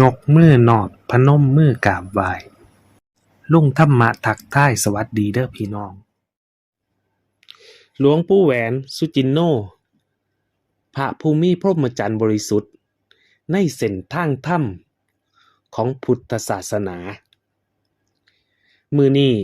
ยกมือนอบพนมมือกราบไหว้ ลุงธรรมะทักทายสวัสดีเด้อพี่น้อง หลวงปู่แหวนสุจินโน พระภูมิพรหมจรรย์บริสุทธิ์ ในเส้นทางถ้ำของพุทธศาสนา มือนี้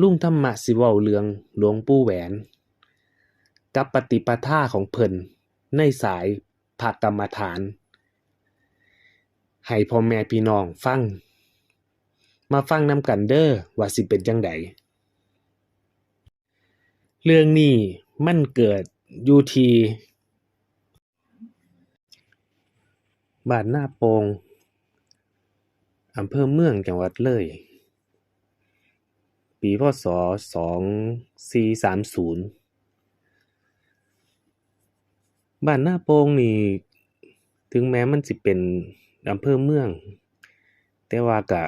ลุงธรรมะสิเว้าเรื่องหลวงปู่แหวน กับปฏิปทาของเพิ่นในสายภากรรมฐาน ให้พ่อแม่พี่น้องฟัง มาฟังนำกันเด้อว่าสิเป็นจังใดเรื่องนี้มันเกิดอยู่ที่บ้านหน้าโปงอำเภอเมืองจังหวัดเลย ปีพศสองสี่สามศูนย์บ้านหน้าโปงนี่ ถึงแม้มันสิเป็น อำเภอเมือง แต่ว่าก็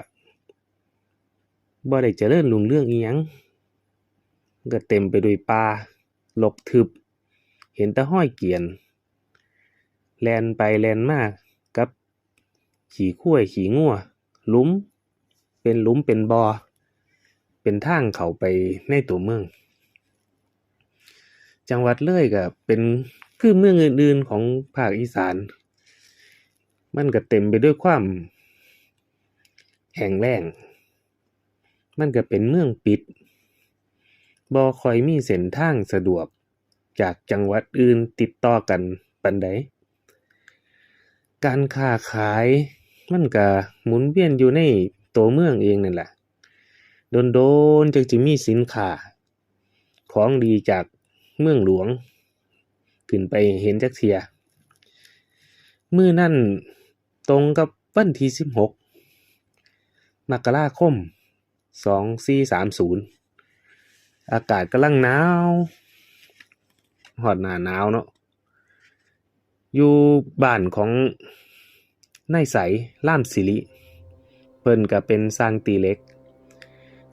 บ่ได้เจริญรุ่งเรืองอิหยังก็เต็มไปด้วยป่ารกทึบ เห็นแต่ห้อยเกียน แลนไปแลนมากับ ขี่ข้วยขี่งัวลุมเป็นลุมเป็นบ่อเป็นทางเขาไปในตัวเมือง จังหวัดเลยก็เป็นคือเมืองอื่นๆของภาคอีสาน มันก็เต็มไปด้วยความแห้งแล้ง มันก็เป็นเมืองปิดบ่ค่อยมีเส้นทางสะดวกจากจังหวัดอื่นติดต่อกันปานใด การค้าขายมันก็หมุนเวียนอยู่ในตัวเมืองเองนั่นแหละ โดนๆจังสิมีสินค้า ของดีจากเมืองหลวง ขึ้นไปเห็นจักเทีย เมื้อนั้น ตรงกับวันที่สิบหกมกราคมสองสี่สามศูนย์อากาศกำลังหนาวฮอดหนาหนาวเนาะ อยู่บ้านของนายใสล่ามสิริ เพิ่นก็เป็นสร้างตีเล็ก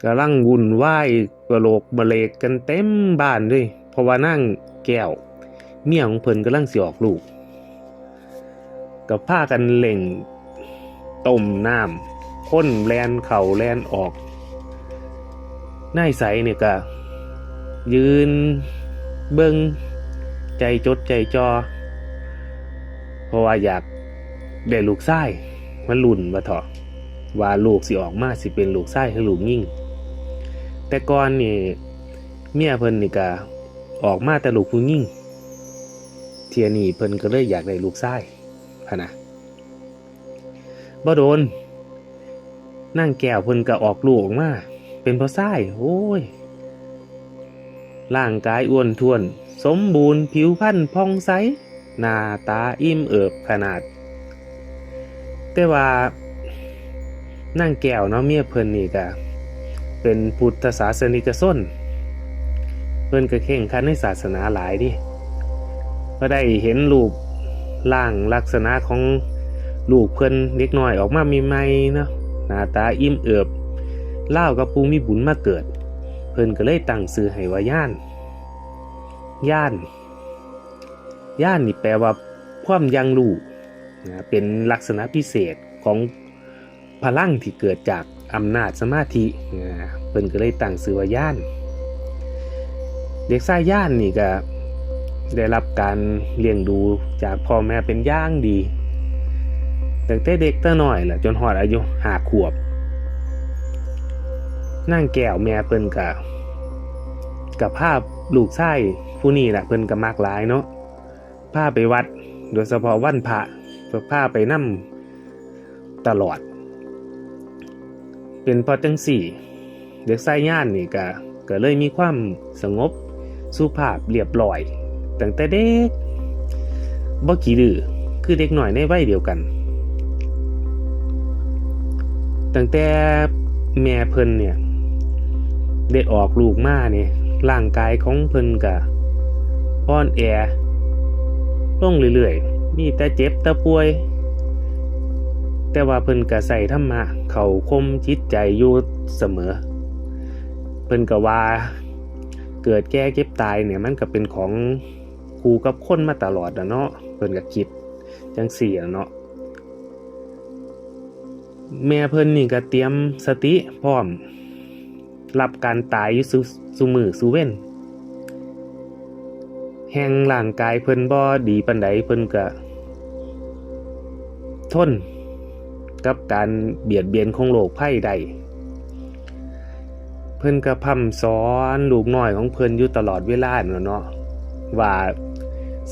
กำลังวุ่นวายกระโหลกบะเลกกันเต็มบ้านด้วย เพราะว่านั่งแก้ว เมียของเพิ่นกำลังสิออกลูก กับผ้ากันเล่งต้มน้ำข้นแลนเข่าแลนออกนายใสเนี่ยก็ยืนเบิงใจจดใจจอ เพราะว่าอยากได้ลูกไส้มันลุ่นว่าเถอะว่าลูกสิออกมาสิเป็นลูกไส้หรือลูกยิ่ง แต่ก่อนนี่เมียเพิ่นนี่ก็ออกมาแต่ลูกผู้ยิ่งเทียนี่เพิ่นก็เลยอยากได้ลูกไส้ะนะบ่โดนนั่งแก้วเพิ่นก็ออกลูกออกมาเป็นพอไส้โอ้ยร่างกายอ้วนท้วน สมบูรณ์ผิวพรรณผ่องใส หน้าตาอิ่มเอิบขนาด แต่ว่านั่งแก้วเนาะเมียเพิ่นนี่ก็เป็นพุทธศาสนิกชนเพิ่นก็เข่งขันในศาสนาหลายดิก็ได้เห็นรูป ร่างลักษณะของลูกเพิ่นเล็กน้อยออกมาใหม่ๆเนาะหน้าตาอิ่มเอิบเล่ากับปูมีบุญมาเกิด เพิ่นก็เลยตั้งชื่อให้ว่าย่าน ย่าน ย่านนี่แปลว่าความยังรู้นะเป็นลักษณะพิเศษของพลังที่เกิดจากอำนาจสมาธินะเพิ่นก็เลยตั้งชื่อว่าย่าน เด็กชายย่านนี่ก็ ได้รับการเลี้ยงดูจากพ่อแม่เป็นอย่างดีตั้งแต่เด็กแต่น้อยแหละจนหอดอายุห้าขวบนั่งแก้วแม่เพิ่นกะกับภาพลูกชายผู้นี้แหละเพิ่นก็มักหลายเนาะพาไปวัด โดยเฉพาะวันพระเพิ่นพาไปนั่ตลอด เป็นพอจังสี่ เด็กชายย่านนี่ก็ก็เลยมีความสงบสุภาพเรียบร้อย ตั้งแต่เด็กบ่ขี้ดื้อคือเด็กหน่อยในวัยเดียวกัน ตั้งแต่แม่เพิ่นเนี่ยได้ออกลูกมาเนี่ยร่างกายของเพิ่นกะอ่อนแอลงเรื่อยๆ มีแต่เจ็บแต่ป่วย แต่ว่าเพิ่นกะใส่ธรรมะเขาคมจิตใจอยู่เสมอ เพิ่นกะว่าเกิดแก่เก็บตายเนี่ยมันก็เป็นของ ครูกับคนมาตลอดนะเนาะเพิ่นก็คิดจังสี่อะเนาะแม่เพิ่นนี่ก็เตรียมสติพร้อม รับการตายอยู่ซุซุมือซุเว้นแห่งร่างกายเพิ่นบ่ดีปานใดเพิ่นก็ทนกับการเบียดเบียนของโลกภัยใด เพิ่นก็พ่ำสอนลูกน้อยของเพิ่นอยู่ตลอดเวลาเนล่ะเนาะว่า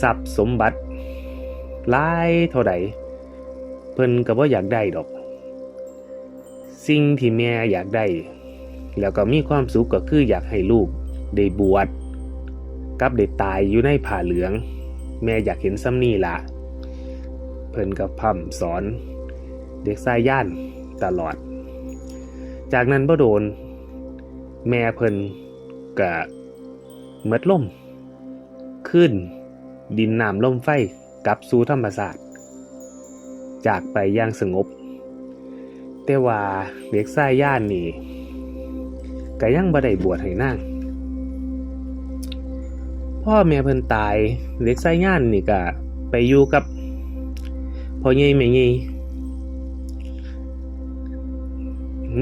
ทรัพย์สมบัติหลายเท่าใดเพิ่นก็บ่อยากได้ดอก สิ่งที่แม่อยากได้ แล้วก็มีความสุขก็คืออยากให้ลูกได้บวชกับได้ตายอยู่ในผ้าเหลือง แม่อยากเห็นซ้ำนี่ละเพิ่นก็พร่ำสอน เด็กชายย่านตลอด จากนั้นบ่โดน แม่เพิ่นก็เมดล่มขึ้น ดินน้ำล่มไฟกลับสู่ธรรมศาสตร์ จากไปอย่างสงบ แต่ว่าเด็กชายย่านนี่ก็ยังบ่ได้บวชให้นางพ่อแม่เพิ่นตายเด็กชายย่านนี่ก็ไปอยู่กับพ่อใหญ่แม่ใหญ่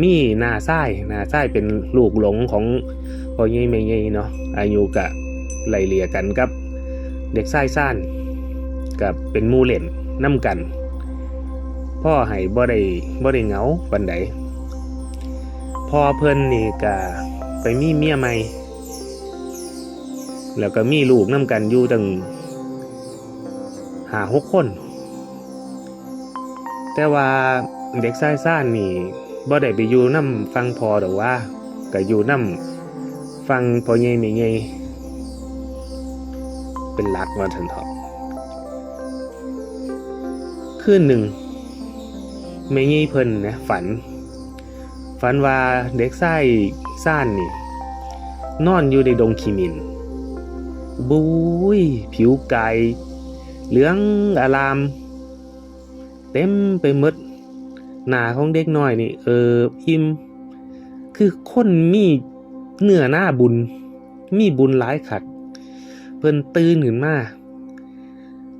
มีน้าซ้น้าซ้เป็นลูกหลงของพ่อใหญ่แม่ใหญ่เนาะอายุก็ไล่เลี่ยกันกับ เด็กชายซ่านกับเป็นมูเล่นนํกัน พ่อให้บ่ได้บ่ได้เหงาปานใดพ่อเพิ่นนี่ก็ไปมีเมียใหม่ แล้วก็มีลูกนํกันอยู่ตั้งหาหกคน แต่ว่าเด็กชายซ่านนี่บ่ได้ไปอยู่นํฟังพ่อดอกว่าก็อยู่นํฟังพอใหญ่แม่ใหญ่ เป็นหลักวาซั่นเถาะคืนหนึ่งแม่ยี่เพิ่นนะฝัน ฝันว่าเด็กไส้ซ่านนี่ นอนอยู่ในดงขีมิน บุ้ย ผิวกายเหลืองอาราม เต็มไปหมดหน้าของเด็กน้อยนี่ เออพิมคือคนมีเนื้อหน้าบุญ มีบุญหลายขัด เพิ่นตื่นขึ้นมา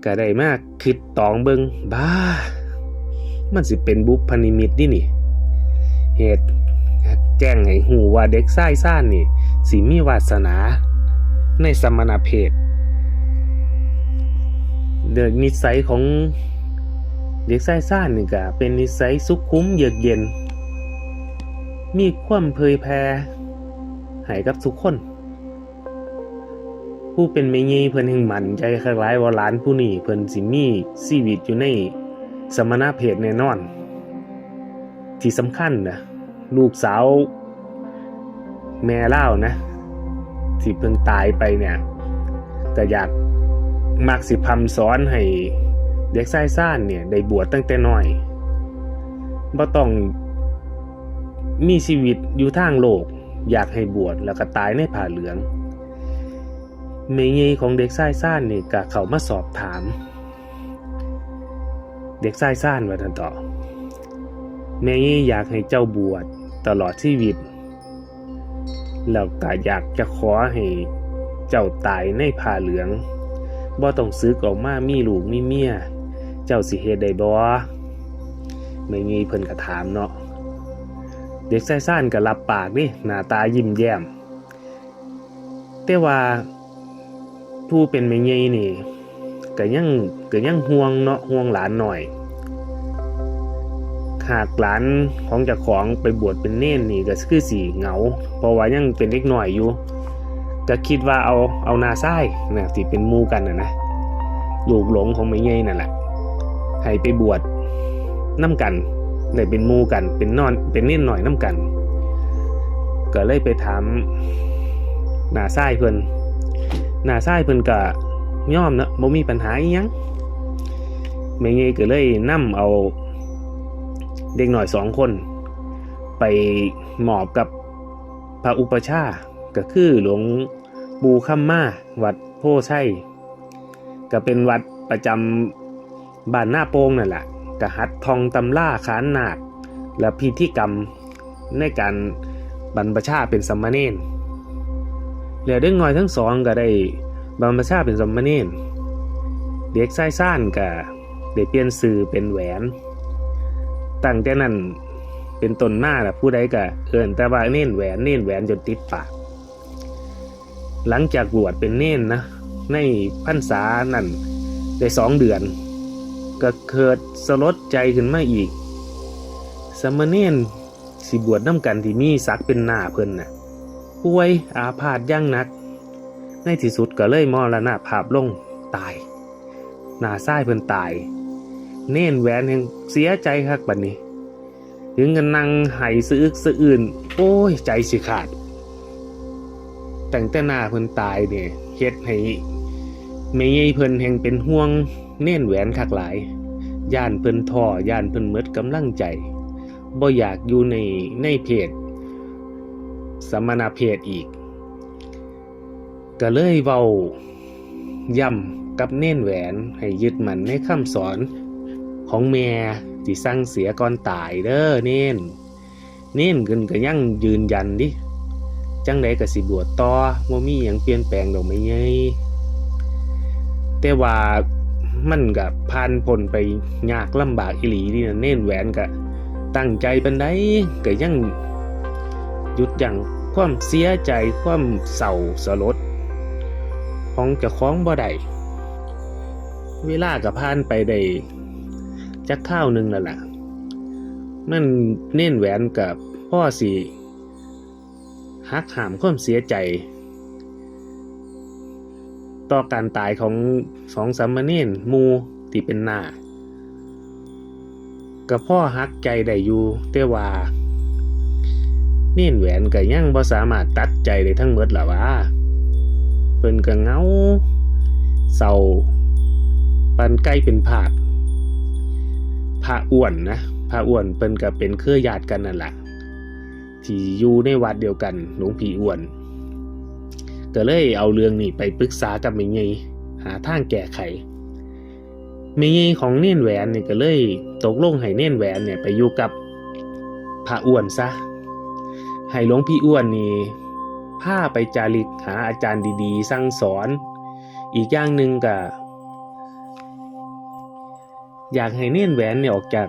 ก็ได้มากคิดตองเบิงบ้า มันสิเป็นบุพนิมิตนี่นี่ เหตุแจ้งให้หูว่าเด็กชายซ่านนี่สิมีวาสนา ในสมณเพศเดกนิสัยของเด็กชายซ่านนี่ก็เป็นนิสัยสุขุมเยือกเย็น มีความเผยแพร่ให้กับทุกคน ผู้เป็นแม่ยีเพิ่นแห่งมันใจคล้ายว่าหลานผู้นี้เพิ่นสิมีชีวิตอยู่ในสมณะเพศแน่นอน ที่สำคัญนะลูกสาว แม่เล่านะ ที่เพิ่งตายไปเนี่ยก็อยากมักสิพำสอนให้เด็กชายซ่านเนี่ยได้บวชตั้งแต่น้อยบ่ต้องมีชีวิตอยู่ทางโลก อยากให้บวชแล้วก็ตายในผ้าเหลือง เมย์ของเด็กชายซ่านนี่ก็เขามาสอบถาม เด็กชายซ่านว่าทันต่อแม่ยี่อยากให้เจ้าบวชตลอดชีวิตแล้วก็อยากจะขอให้เจ้าตายในผ้าเหลืองบ่ต้องซื้อกออกมามีลูกมีเมีย เจ้าสิเฮ็ดได้บ่แม่ยี่เพิ่นก็ถามเนาะเด็กชายซ่านก็รับปากนี่หน้าตายิ้มแย้มแต่ว่า ผู้เป็นแม่ยี่นี่ก็ยังก็ยังห่วงเนาะห่วงหลานหน่อย หากหลานของเจ้าของไปบวชเป็นเน่นนี่ก็คือสีเหงา เพราะว่ายังเป็นเด็กหน่อยอยู่ก็คิดว่าเอาเอานาซ้ายนะที่เป็นมูกันนะนะลูกหลงของแม่ใหญ่นั่นแหละให้ไปบวชน้ำกันได้เป็นมูกันเป็นนอนเป็นเน่นหน่อยน้ำกัน ก็เลยไปถามนาซ้ายเพิ่อน นาซ้ายเพิ่นก็ย่อมนะบ่มีปัญหาอีหยังแม่ใหญ่ก็เลยนํเอาเด็กหน่อยสองคน ไปหมอบกับพระอุปชาก็คือหลวงปู่คัมมาวัดโพชัยก็เป็นวัดประจำบ้านหน้าโป้งนั่นแหละกหัดทองตำล่าขานนาคและพิธีกรรมในการบรรพชาเป็นสมมเนน แล้วเด็กน้อยทั้งสองก็ได้บรรพชาเป็นสมมาเนนเด็กชายซ่านก็ได้เปลี่ยนสื่อเป็นแหวน ตั้งแต่นั้นเป็นต้นมาล่ะผู้ใดก็เอิ้นแต่ว่าเน้นแหวนเน้นแหวนจนติดปาก หลังจากบวชเป็นเน้นนะในพรรษานั่นได้สองเดือน ก็เกิดสลดใจขึ้นมาอีกสามเณรสิบวชน้ำกันที่มีศักเป็นหน้าเพิ่นน่ะ ป่วยอาพาธย่างนัก ในที่สุดก็เลยมรณภาพลงตายนาซ้ายเพิ่นตาย เน่นแหวนแห่งเสียใจคักบัดนี้ ถึงกันนั่งไห้สะอึกสะอื่น โอ้ยใจสิขาด แตั้งแต่นาเพิ่นตายเนี่ยเฮ็ดให้แม่ใหญ่เพิ่นแห่งเป็นห่วง เน่นแหวนคักหลาย ย่านเพิ่นท้อย่านเพิ่นหมดกำลังใจบ่อยากอยู่ในในเพจ สมณเพศอีก ก็เลยเว้าย่ำกับเน่นแหวนให้ยึดมันในคำสอนของแม่ที่สั่งเสียก่อนตายเด้อเน่น เน่นขึ้นก็ยั่งยืนยันดิ จังไดก็สิบวชต่อบ่มีหยังเปลี่ยนแปลงดอกไม่ใหญ่แต่ว่ามันก็ผ่านพ้นไปยากลำบากอีหลีนี่นะเน่นแหวนก็ตั้งใจปานใดก็ยัง หยุดยั้งความเสียใจความเศร้าสลด ของเจ้าของบ่ได้เวลาก็ผ่านไปได้จักข้าวหนึ่งแล้วล่ะ มันเน้นแหวนกับพ่อสิหักหามความเสียใจ ต่อการตายของสองสามเณรมูที่เป็นหน้ากับพ่อฮักใจได้อยู่แต่ว่า เน้นแหวนก็ยังบ่สามารถตัดใจได้ทั้งหมดล่ะวะเพิ่นก็เงาเศร้าปันใกล้เป็นผากพระอ้วนนะพระอ้วนเพิ่นก็เป็นเครือญาติกันนั่นแหละที่อยู่ในวัดเดียวกันหลวงพี่อ้วนก็เลยเอาเรื่องนี้ไปปรึกษากับแม่ใหญ่หาทางแก้ไขแม่ใหญ่ของเน่นแหวนเนี่ยก็เลยตกลงให้เน่นแหวนเนี่ยไปอยู่กับพระอ้วนซะ ให้หลวงพี่อ้วนนี่พาไปจาริกหาอาจารย์ดีๆ สั่งสอน อีกอย่างหนึ่งก็อยากให้เน่นแหวนเนี่ยออกจาก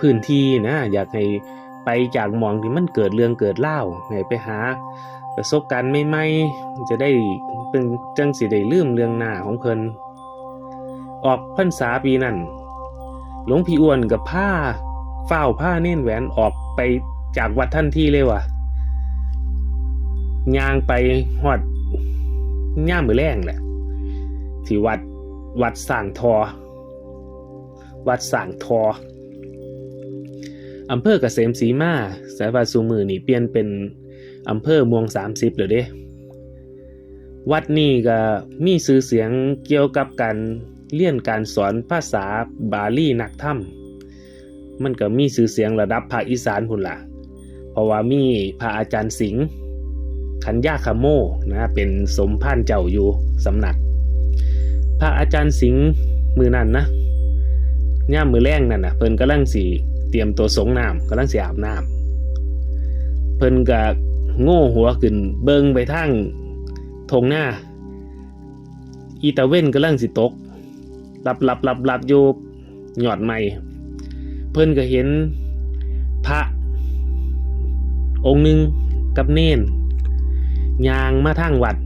พื้นที่นะ อยากให้ไปจากหมองที่มันเกิดเรื่องเกิดเล่าให้ไปหาประสบการณ์ใหม่ๆจะได้เป็นจังสิได้ลืมเรื่องหน้าของเพิ่นออกพรรษาปีนั้นหลวงพี่อ้วนกับผ้าเฝ้าผ้าเน่นแหวนออกไปจากวัดทันที่เลยว่ะ ย่างไปหอดย่ามมือแรงแหละ ที่วัดวัดสร้างทอ วัดสร้างทออำเภอเกษมศรีมาสายวัดสูมือนี่เปลี่ยนเป็นอำเภอเมวงสามสิบเลยเด้วัดนี้ก็มีชื่อเสียงเกี่ยวกับการเรียนการสอนภาษาบาลีนักธรรมมันก็มีชื่อเสียงระดับภาคอีสานพุ่นละเพราะว่ามีพระอาจารย์สิงห์ ขันยาคาโมนะเป็นสมภานเจ้าอยู่สำนัก พระอาจารย์สิงห์มือนั่นนะย่ามมือแรงนั่นนะเพิ่นกำลังสีเตรียมตัวสงน้ำกำลังสีอาบน้ำเพิ่นก็โง่หัวขึ้นเบิงไปทางทงหน้า อีตาเว้นกำลังสิตกหลับหลับหลับหลับอยู่หยอดไม่เพิ่นก็เห็นพระองค์หนึ่งกับเนน ยางมาทางวัด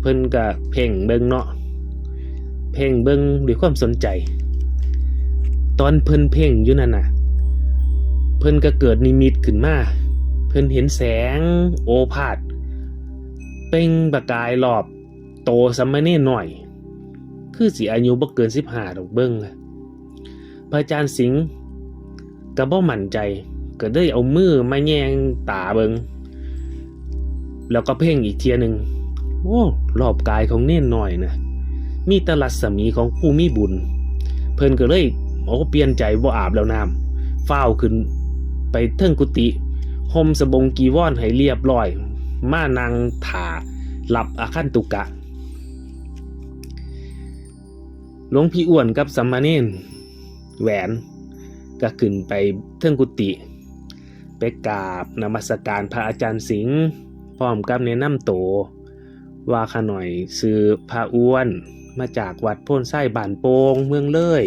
เพิ่นก็เพ่งเบิงเนาะเพ่งเบิงด้วยความสนใจ ตอนเพิ่นเพ่งอยู่นั่นน่ะ เพิ่นก็เกิดนิมิตขึ้นมาเพิ่นเห็นแสงโอภาษเป่งประกายรอบโตสัมมาเน่หน่อย คือสิอายุบ่เกินสิบห้าดอกเบิ้งอะพระอาจารย์สิงห์ก็บ่มั่นใจก็ได้เอามือมาแยงตาเบิง แล้วก็เพ่งอีกเทียหนึ่งโอ้รอบกายของเน่นหน่อยนะมีตลัศมีของผู้มีบุญ เพิ่นก็เลยโอ้เปลี่ยนใจบ่าอาบแล้วน้ำฟ้าขึ้นไปเทิงกุฏิห่มสบงกีวอนให้เรียบร้อย มานางถาหลับอาคันตุกะหลวงพี่อ้วนกับสัมมาเนนแหวนก็ขึ้นไปเทิงกุฏิไปกราบนมัสการพระอาจารย์สิงห์ พร้อมกับแนะนำโตว่าขหน่อยซื้อพระอ้วน มาจากวัดโพ้นไส้บานโปงเมืองเลย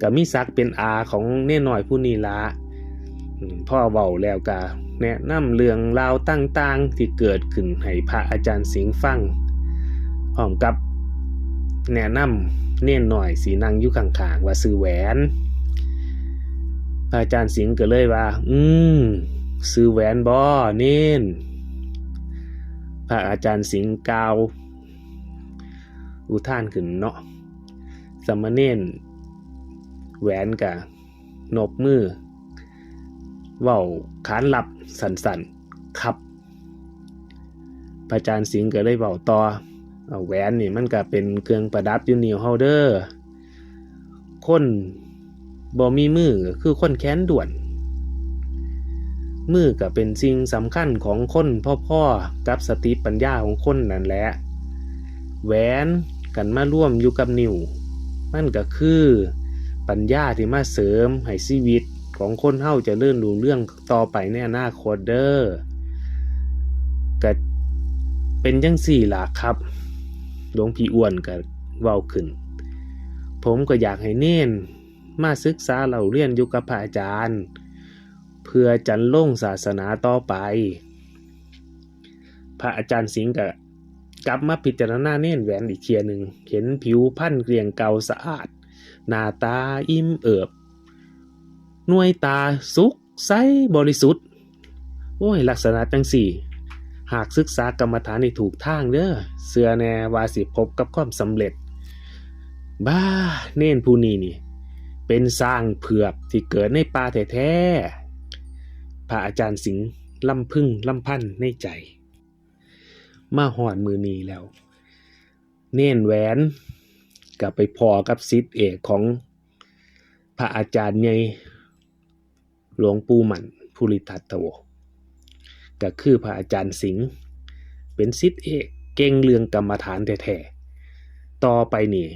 ก็มีซักเป็นอาของเน่หน่อยผู้นีละพ่อเว้าแล้วก็แนะนำเรื่องราวต่างๆที่เกิดขึ้นให้พระอาจารย์สิงห์ฟังพร้อมกับแนะนำเน่นหน่อยสีนังอยู่ข้างๆว่าซื้อแหวน พระอาจารย์สิงห์ก็เลยว่า อืมซื้อแหวนบ่เน่น พระอาจารย์สิงห์กาว อุท่านขึ้นเนาะสามเณรแหวนกะนบมือเว้าขานรับสันสันๆครับ พระอาจารย์สิงห์ก็เลยเว้าต่อแหวนนี่มันก็เป็นเครื่องประดับยูนิวเฮาเด้อคนบ่มีมือคือคนแค้นด่วน มือก็เป็นสิ่งสำคัญของคนพ่อๆกับสติปัญญาของคนนั่นแหละแหวนกันมาร่วมอยู่กับนิ้วมันก็คือปัญญาที่มาเสริมให้ชีวิตของคนเฮาจะเลื่อนรู้เรื่องต่อไปในอนาคตเด้อก็เป็นจังสี่หล่ะครับหลวงพี่อ้วนก็เว้าขึ้น ผมก็อยากให้เน้นมาศึกษาเราเรียนอยู่กับพระอาจารย์ พื่อจันลงศาสนาต่อไป พระอาจารย์สิงห์ก็กลับมาพิจารณาเน้นแหวนอีกเทียหนึ่งเห็นผิวพันธ์เกลียงเก่าสะอาด หน้าตาอิ่มเอิบหน่วยตาสุกใสบริสุทธิ์ โอ้ย ลักษณะจังสี่ หากศึกษากรรมฐานที่ถูกทางเด้อเสือแน่วาสิพบกับความสำเร็จ บ้าเน่นผู้นี้นี่ เป็นสร้างเผือกที่เกิดในป่าแท้ๆ ระอาจารย์สิงห์ลำพึ่งลำพันในใจ มาหอดมือนีแล้ว เน่นแหวนกลับไปพอกับซิดเอกของพระอาจารย์ใหญ่หลวงปู่หมันภูริทัตโตก็คือพระอาจารย์สิงห์เป็นซิดเอกเก่งเรื่องกรรมฐานแท้ๆต่อไปนี่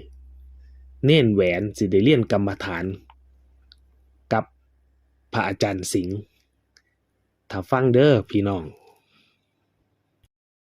เน่นแหวนสิได้เรียนกรรมฐานกับพระอาจารย์สิงห์ ถ้าฟังเด้อพี่น้อง